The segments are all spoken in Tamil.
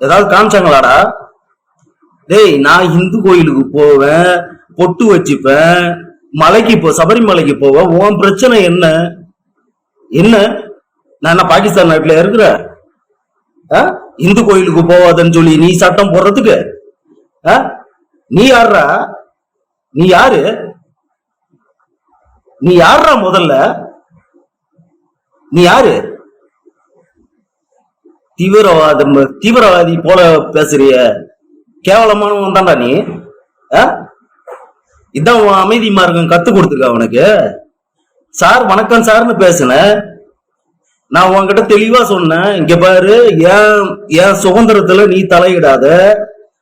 ஏதாவது காமிச்சாங்களாடா? டேய் நான் இந்து கோயிலுக்கு போவேன் பொட்டு வச்சுப்பேன் மலைக்கு போ சபரிமலைக்கு போவேன். உன் பிரச்சனை என்ன? என்ன? நான் என்ன பாகிஸ்தான் நாட்டில் இருக்கிற? ஆ? இந்து கோயிலுக்கு போவாதன்னு சொல்லி நீ சட்டம் போடுறதுக்கு? ஆ? நீ யாருடா நீ யாரு? நீ யாருடா முதல்ல? நீ யாரு? தீவிரவாதம் தீவிரவாதி போல பேசுறிய கேவலமானவன் தான்டா நீ ஆ? இதான் உன் அமைதி மார்க்கம் கத்து கொடுத்துருக்க அவனுக்கு சார் வணக்கம் சார்னு பேசுனேன் நான் உன்கிட்ட தெளிவா சொன்னேன். இங்க பாரு ஏன் என் சுதந்திரத்துல நீ தலையிடாத?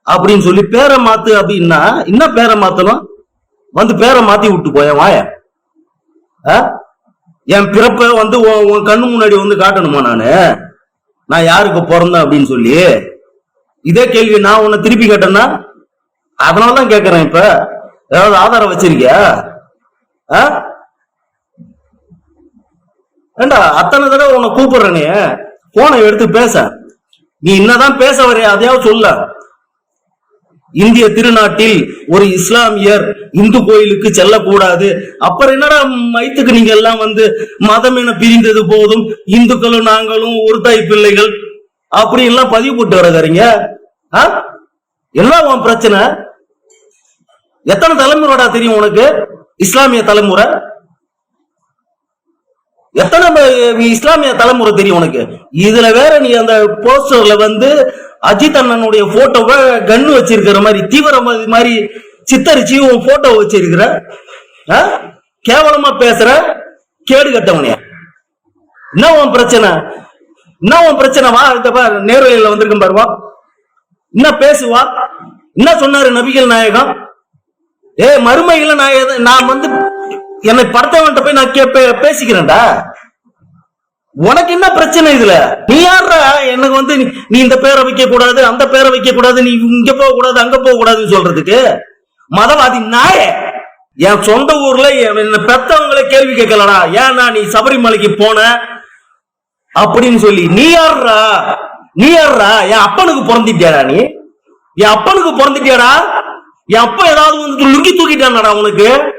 அப்படின்னு சொல்லி பேரை மாத்து அப்படின்னா என்ன பேரை மாத்தணும்? வந்து பேரை மாத்தி விட்டு போயேன் வாய. ஆ? என் பிறப்ப வந்து உன் கண்ணு முன்னாடி வந்து காட்டணுமா நானு? நான் யாருக்கு பிறந்தேன் அப்படின்னு சொல்லி இதே கேள்வி நான் உன்னை திருப்பி கேட்டேன்னா அதனாலதான் தான் இப்ப. ஏதாவது ஆதாரம் வச்சிருக்கியா? ஏண்டா அத்தனை தடவை உன்னை கூப்பிடுறேனே. போனை எடுத்து பேச. நீ என்னதான் பேச வரைய அதையாவது சொல்ல. இந்திய திருநாட்டில் ஒரு இஸ்லாமியர் இந்து கோயிலுக்கு செல்லக்கூடாது. அப்புறம் என்னடா மைத்துக்கு நீங்க எல்லாம் வந்து மதம் என பிரிந்தது போதும் இந்துக்களும் நாங்களும் ஒரு தாய் பிள்ளைகள் அப்படி எல்லாம் பதிவு போட்டு வரதுறீங்க ஆ? என்ன பிரச்சனை? எத்தனை தலைமுறைடா தெரியும் உனக்கு? இஸ்லாமிய தலைமுறை? எத்தனை இஸ்லாமிய தலைமுறை தெரியும் உனக்கு? இதுல வேற நீ அந்த போஸ்டர்ல வந்து அஜித் அண்ணனுடைய போட்டோவை கன்னு வச்சிருக்கிற மாதிரி தீவிரவாதி மாதிரி சித்தரிச்சு உன் போட்டோ வச்சிருக்கிற ஆ? கேவலமா பேசுற கேடு கட்டவனே. என்ன உன் பிரச்சனை? என்ன உன் பிரச்சனை? வா இந்த பார் நேர்வழியில வந்திருக்கும் பாருவா என்ன பேசுவா என்ன சொன்னாரு நபிகள் நாயகம்? ஏ மறுமையில நான் நான் வந்து என்னை படுத்தவன்ட்ட போய் நான் கே- பேசிக்கிறேன்டா. உனக்கு என்ன பிரச்சனை இதுல? நீ யாரா எனக்கு வந்து நீ- நீ இந்த பேரை வைக்க கூடாது அந்த பேரை வைக்க கூடாது நீ இங்க போக கூடாது அங்க போக கூடாதுன்னு சொல்றதுக்கு மதவாதி நாய. என் சொந்த ஊர்ல என் என்னை பெத்தவங்களே கேள்வி கேட்கலடா. ஏன்னா நீ சபரிமலைக்கு போன அப்படின்னு சொல்லி. நீ யாருடா நீ யாருடா என் அப்பனுக்கு பிறந்துட்டியாடா நீ? என் அப்பனுக்கு பிறந்துட்டியாடா? என் அப்பா ஏதாவது வந்து லுங்கி தூக்கிட்டானடா உனக்கு?